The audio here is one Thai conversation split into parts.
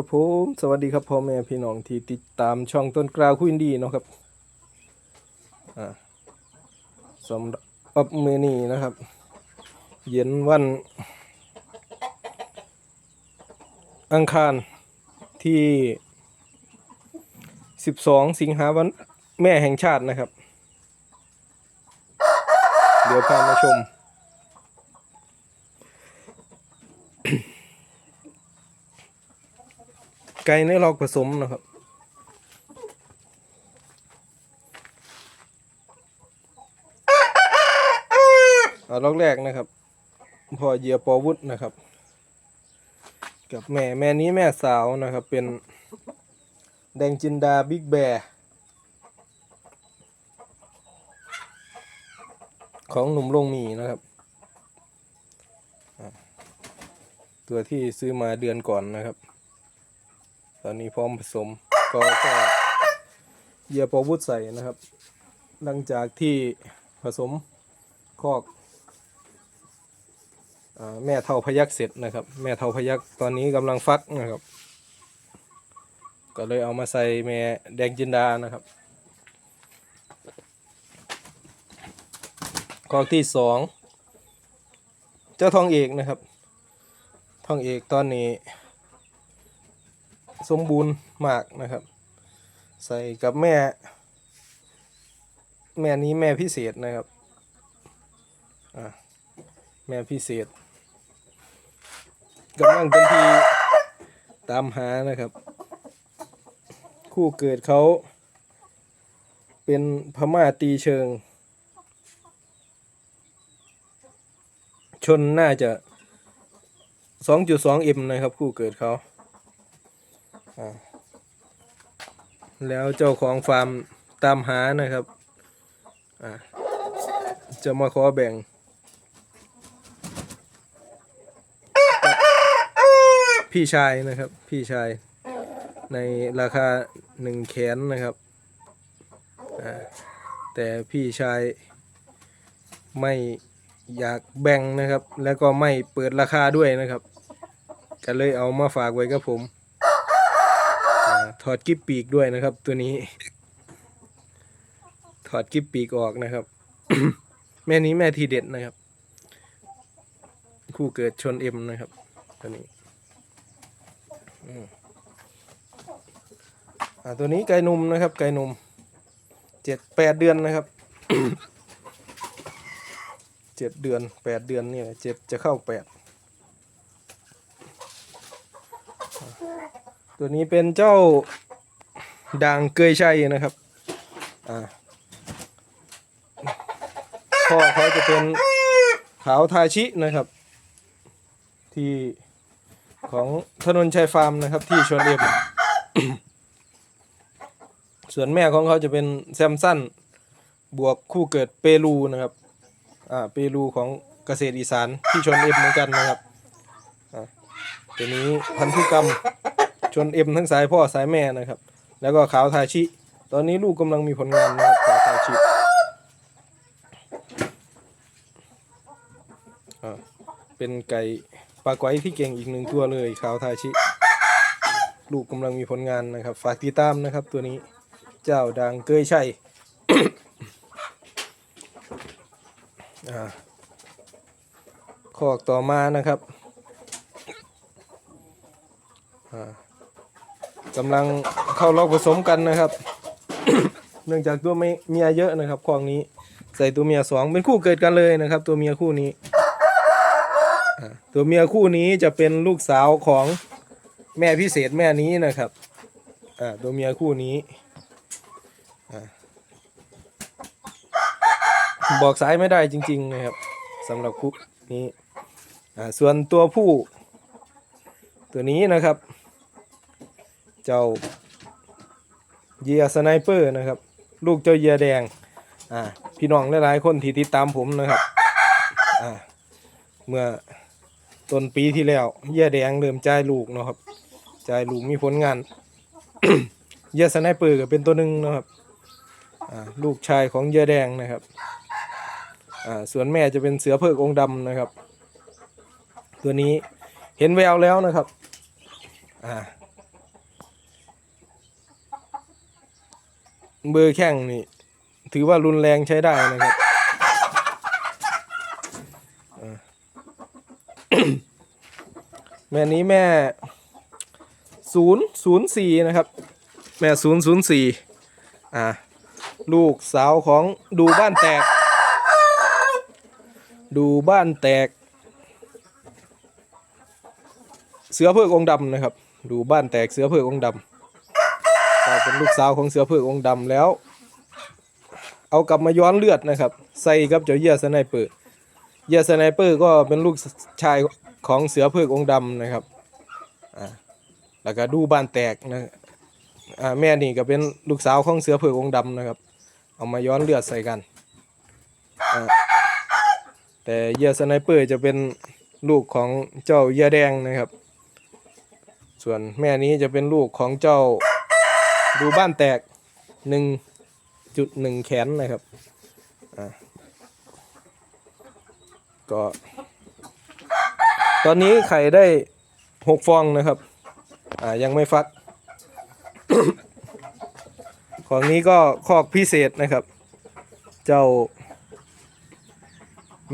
ครับผมสวัสดีครับพ่อแม่พี่น้องที่ติดตามช่องต้นกล้าวคุยดีเนาะครับอ่าสำหรับมือนี้นะครับ เย็นวัน อังคารที่ 12 สิงหาวันแม่แห่งชาตินะครับ เดี๋ยวพามาชม ไก่ในลอกผสมนะครับอ่าลอกแรกนะครับ พอเยียปอวุฒนะครับ กับแม่แม่นี้แม่สาวนะครับ เป็นแดงจินดาบิ๊กแบร์ของหนุ่มลงมีนะครับ ตัวที่ซื้อมาเดือนก่อนนะครับ อนนี้พร้อมผสมก็ก็เหยียบปอวุธใส่นะครับ หลังจากที่ผสมคอกอแม่เท่าพยักเสร็จนะครับ แม่เท่าพยักตอนนี้กำลังฟักนะครับ ก็เลยเอามาใส่แม่แดงจินดานะครับคอกที่สองเจ้าทองเอกนะครับ ทองเอกตอนนี้ สมบูรณ์มากนะครับ ใส่กับแม่ แม่นี้แม่พิเศษนะครับอะแม่พิเศษกำลังเป็นทีตามหานะครับ คู่เกิดเขา เป็นพม่าตีเชิง ชนน่าจะ 2.2M นะครับ คู่เกิดเขา แล้วเจ้าของฟาร์มตามหานะครับจะมาขอแบ่งพี่ชายนะครับ พี่ชายในราคาหนึ่งแขนนะครับ แต่พี่ชายไม่อยากแบ่งนะครับ แล้วก็ไม่เปิดราคาด้วยนะครับ ก็เลยเอามาฝากไว้กับผม อ่าถอดกิ๊บปีกด้วยนะครับ ตัวนี้ ถอดกิ๊บปีกออกนะครับ แม่นี้แม่ทีเด็ดนะครับ คู่เกิดชนเอ็มนะครับ ตัวนี้อ่าตัวนี้ไก่นุ่มนะครับ ไก่นุ่มเจ็ดแปดเดือนนะครับเจ็ดเดือนแปดเดือนนี่แหละเจ็ดจะเข้าแปดตัวนี้เป็นเจ้า ด่างเกยชัยนะครับ อ่าพ่อเขาจะเป็นขาวทาชินะครับ ที่ของถนนชัยฟาร์มนะครับ ที่ชวนเอ็มส่วนแม่ของเขาจะเป็นแซมสันบวกคู่เกิดเปรูนะครับ อ่า เปรูของเกษตรอีสานที่ชนเอ็มเหมือนกันนะครับ อ่าตัวนี้พันธุกรรมชนเอ็มทั้งสายพ่อสายแม่นะครับ แล้วก็ขาวทาชิ ตอนนี้ลูกกำลังมีผลงานนะครับขาวทาชิอ่าเป็นไก่ปลาไกวที่เก่งอีกหนึ่งตัวเลยขาวทาชิ ลูกกำลังมีผลงานนะครับ ฝากติดตามนะครับ ตัวนี้เจ้าดังเกยชัยอ่าขอกต่อมานะครับอ่า กำลังเข้าล็อกผสมกันนะครับ เนื่องจากตัวเมียเยอะนะครับคลองนี้ ใส่ตัวเมียสองเป็นคู่เกิดกันเลยนะครับ ตัวเมียคู่นี้ตัวเมียคู่นี้จะเป็นลูกสาวของแม่พิเศษแม่นี้นะครับตัวเมียคู่นี้อบอกสายไม่ได้จริง ๆ นะครับสำหรับคู่นี้ส่วนตัวผู้ ตัวนี้นะครับ เจ้าเยียสไนเปอร์นะครับ ลูกเจ้าเยียแดงอ่าพี่น้องหลายๆคนที่ติดตามผมนะครับอ่าเมื่อต้นปีที่แล้วเยียแดงเริ่มจ่ายลูกนะครับจ่ายลูกมีผลงานเยียสไนเปอร์ก็เป็นตัวหนึ่งนะครับอ่าลูกชายของเยียแดงนะครับอ่าส่วนแม่จะเป็นเสือเพิกองดำนะครับ ตัวนี้เห็นแววแล้วนะครับอ่า เบอร์แข้งนี่ ถือว่ารุนแรงใช้ได้นะครับแม่นี้แม่ศูนย์ศูนย์สี่นะครับ แม่ศูนย์ศูนย์สี่อ่าลูกสาวของดูบ้านแตก ดูบ้านแตก เสือเผือกองดำนะครับ ดูบ้านแตกเสือเผือกองดำ ก็เป็นลูกสาวของเสือเผือกองค์ดำแล้ว เอากลับมาย้อนเลือดนะครับ ใส่กับเจ้าเยี่ยสไนเปอร์เยี่ยสไนเปอร์ก็เป็นลูกชายของเสือเผือกองค์ดำนะครับอ่าแล้วก็ดูบ้านแตกนะอ่าแม่นี่ก็เป็นลูกสาวของเสือเผือกองค์ดำนะครับ เอามาย้อนเลือดใส่กันอ่าแต่เยี่ยสไนเปอร์จะเป็นลูกของเจ้าเยี่ยแดงนะครับ ส่วนแม่นี้จะเป็นลูกของเจ้า ดูบ้านแตกหนึ่งจุดหนึ่งแขนนะครับอ่าก็ ตอนนี้ไข่ได้หกฟองนะครับอ่ายังไม่ฟัก ของนี้ก็คอกพิเศษนะครับ เจ้า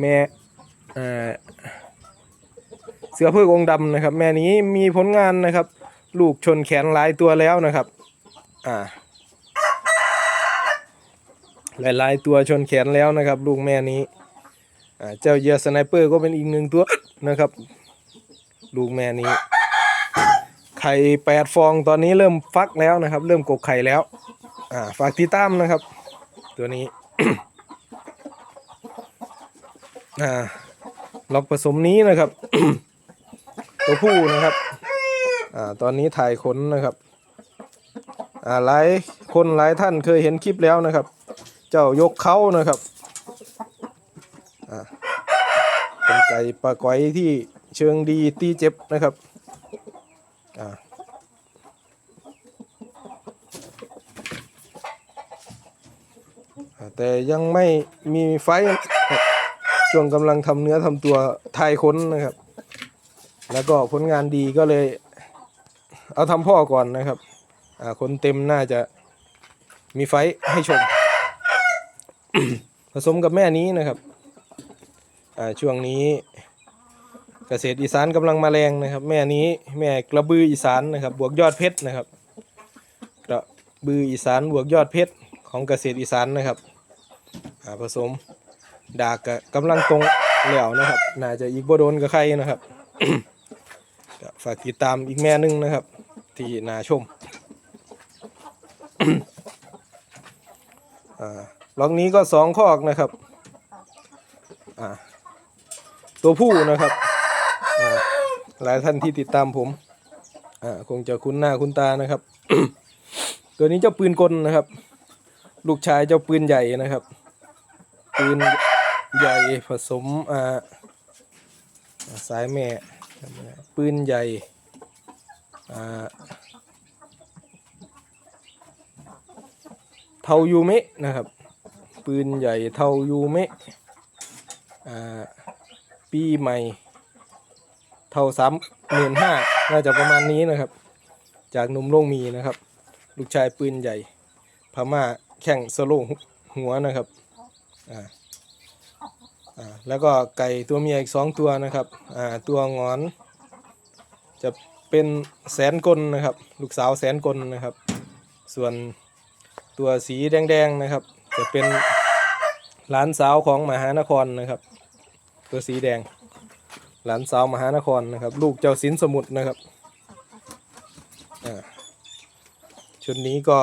แม่เสือเพือกองดำนะครับ แม่นี้มีผลงานนะครับ ลูกชนแขนหลายตัวแล้วนะครับ อ่า หลายๆตัวชนแขนแล้วนะครับ ลูกแม่นี้ อ่า เจ้าเหยอสไนเปอร์ก็เป็นอีกหนึ่งตัวนะครับ ลูกแม่นี้ ไข่แปดฟองตอนนี้เริ่มฟักแล้วนะครับ เริ่มกกไข่แล้ว อ่า ฝากติดตามนะครับ ตัวนี้ อ่าล็อกผสมนี้นะครับ ตัวผู้นะครับ อ่า ตอนนี้ถ่ายขนนะครับ หลายคนหลายท่านเคยเห็นคลิปแล้วนะครับ เจ้ายกเขานะครับอ่าเป็นไก่ปลาก้อยที่เชิงดีตีเจ็บนะครับอ่าแต่ยังไม่มีไฟช่วงกำลังทำเนื้อทำตัวทายค้นนะครับ แล้วก็ผลงานดีก็เลย เอาทำพ่อก่อนนะครับ คนเต็มน่าจะมีไฟให้ชม ผสมกับแม่นี้นะครับช่วงนี้เกษตรอีสานกำลังมาแรงนะครับ แม่นี้แม่กระบืออีสานนะครับ บวกยอดเพชรนะครับกระบืออีสานบวกยอดเพชรของเกษตรอีสานนะครับผสมดากกกำลังตรงแล้วนะครับ น่าจะอีกบ่โดนกับใครนะครับฝากติดตามอีกแม่นึงนะครับ ที่นาชม ล็อกนี้ก็สองคอกนะครับ ตัวผู้นะครับ หลายท่านที่ติดตามผม คงจะคุ้นหน้าคุ้นตานะครับ ตัวนี้เจ้าปืนกลนะครับ ลูกชายเจ้าปืนใหญ่นะครับ ปืนใหญ่ผสมสายแม่ ปืนใหญ่อ่า เทายูเมะนะครับ ปืนใหญ่เทายูเมะอ่าปีใหม่ เทาสามหมื่นห้าน่าจะประมาณนี้นะครับ จากหนุ่มโล่งมีนะครับ ลูกชายปืนใหญ่ พม่าแข่งสโลงหัวนะครับอ่าอ่าแล้วก็ไก่ตัวเมียอีกสองตัวนะครับอ่าตัวงอน จะเป็นแสนกลนะครับ ลูกสาวแสนกลนะครับ ส่วน ตัวสีแดงๆนะครับ จะเป็นหลานสาวของมหานครนะครับ ตัวสีแดง หลานสาวมหานครนะครับ ลูกเจ้าสินสมุทรนะครับชุดนี้ก็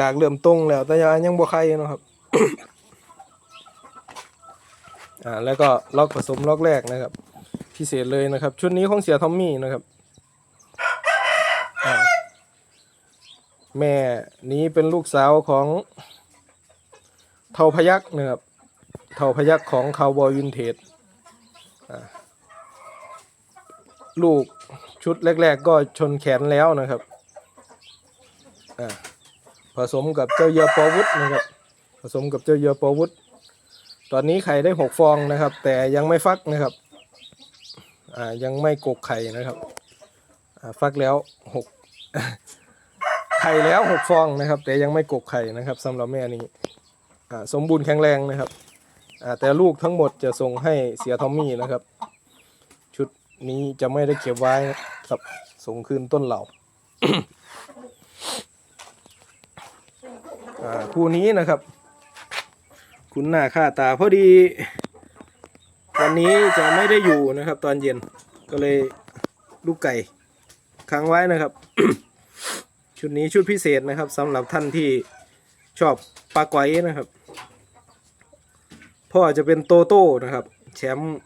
ดากเริ่มตรงแล้วแต่ยังยังบ่ไข่นะครับอ่าแล้วก็ล็อกผสมล็อกแรกนะครับ พิเศษเลยนะครับ ชุดนี้ของเสียทอมมี่นะครับอ่า แม่นี้เป็นลูกสาวของเทาพยักนะครับเทาพยักของคาวบอยวินเทจลูกชุดแรก ๆ ก็ชนแขนแล้วนะครับผสมกับเจ้าเยอปอวุฒนะครับ ผสมกับเจ้าเยอปอวุฒตอนนี้ไข่ได้หกฟองนะครับ แต่ยังไม่ฟักนะครับยังไม่กกไข่นะครับ ฟักแล้วหก ไข่แล้วหกฟองนะครับ แต่ยังไม่กกไข่นะครับสำหรับแม่นี้สมบูรณ์แข็งแรงนะครับแต่ลูกทั้งหมดจะส่งให้เสียทอมมี่นะครับ ชุดนี้จะไม่ได้เก็บไว้ครับส่งคืนต้นเหล่าอ่าคู่นี้นะครับ คุณหน้าค่าตาพอดี วันนี้จะไม่ได้อยู่นะครับ ตอนเย็นก็เลยลูกไก่ค้างไว้นะครับ ชุดนี้ชุดพิเศษนะครับสำหรับท่านที่ชอบปลาไกวนะครับ พ่อจะเป็นโตโต้นะครับ แชมป์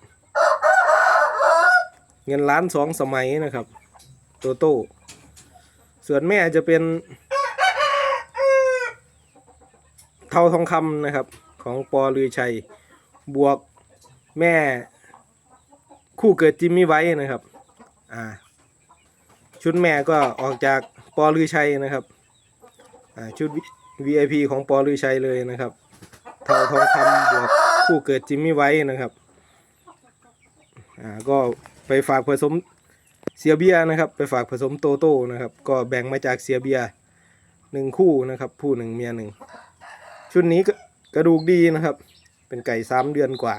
เงินล้านสองสมัยนะครับ โตโต้ส่วนแม่จะเป็นเท่าทองคำนะครับ ของปอลือชัย บวกแม่คู่เกิดจิมมี่ไว้นะครับ อ่า ชุดแม่ก็ออกจาก ปอลือชัยนะครับชุด VIP ของปอลือชัยเลยนะครับเทาทองคำบวกคู่เกิดจิมมี่ไว้นะครับอ่าก็ไปฝากผสมเสียเบียนะครับ ไปฝากผสมโตโต้นะครับ ก็แบ่งมาจากเสียเบียหนึ่งคู่นะครับ ผู้หนึ่งเมียหนึ่งชุดนี้กระดูกดีนะครับ เป็นไก่สามเดือนกว่า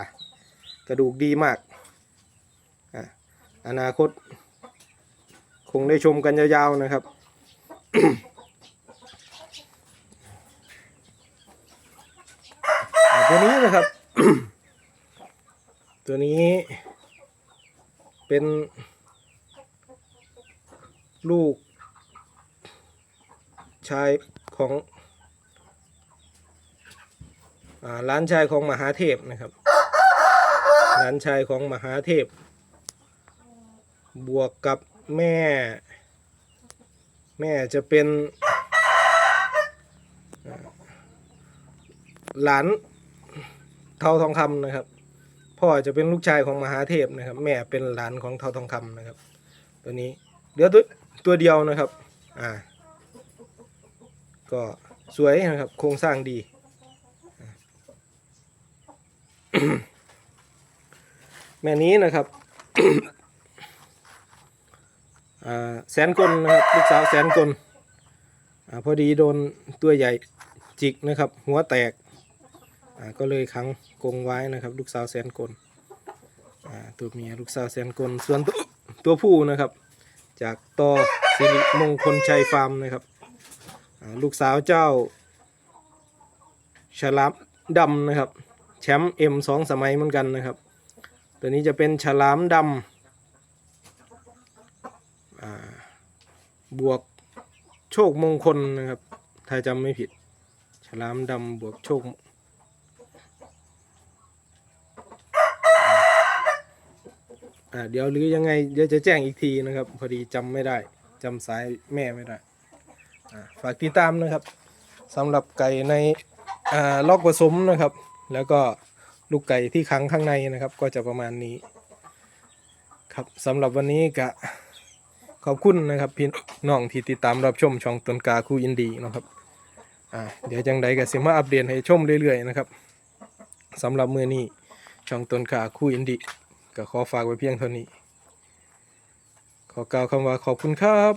กระดูกดีมากอะอนาคต คงได้ชมกันยาวๆนะครับ ตัวนี้นะครับ ตัวนี้เป็นลูก ชายของร้านชายของมหาเทพนะครับร้านชายของมหาเทพ บวกกับแม่ แม่จะเป็นหลานเท่าทองคำนะครับ พ่อจะเป็นลูกชายของมหาเทพนะครับ แม่เป็นหลานของเท่าทองคำนะครับ ตัวนี้เดี๋ยวตัวตัวเดียวนะครับ อ่า ก็สวยนะครับ โครงสร้างดีแม่นี้นะครับ แสนกลนะครับลูกสาวแสนกลอพอดีโดนตัวใหญ่จิกนะครับ หัวแตกก็เลยขังกรงไว้นะครับ ลูกสาวแสนกลตัวเมียลูกสาวแสนกลส่วนตัวตัวผู้นะครับ จากต่อสิริมงคลชัยฟาร์มนะครับลูกสาวเจ้าฉลามดำนะครับ แชมป์เอ็มสองสมัยเหมือนกันนะครับ ตัวนี้จะเป็นฉลามดำอ่า บวกโชคมงคลนะครับ ถ้าจำไม่ผิด ฉลามดำบวกโชค อ่าเดี๋ยวหรือยังไงเดี๋ยวจะแจ้งอีกทีนะครับ พอดีจำไม่ได้จำสายแม่ไม่ได้ อ่าฝากติดตามนะครับสำหรับไก่ในอ่าลอกผสมนะครับ แล้วก็ลูกไก่ที่ขังข้างในนะครับ ก็จะประมาณนี้ ครับสำหรับวันนี้ก็ ขอบคุณนะครับพี่น้องที่ติดตามรับชมช่องตนกาคู่อินดีนะครับอ่าเดี๋ยวจังใดก็สิมาอัปเดตให้ชมเรื่อยๆนะครับสำหรับมือนี้ช่องตนกาคู่อินดีก็ขอฝากไว้เพียงเท่านี้ ขอกล่าวคำว่าขอบคุณครับ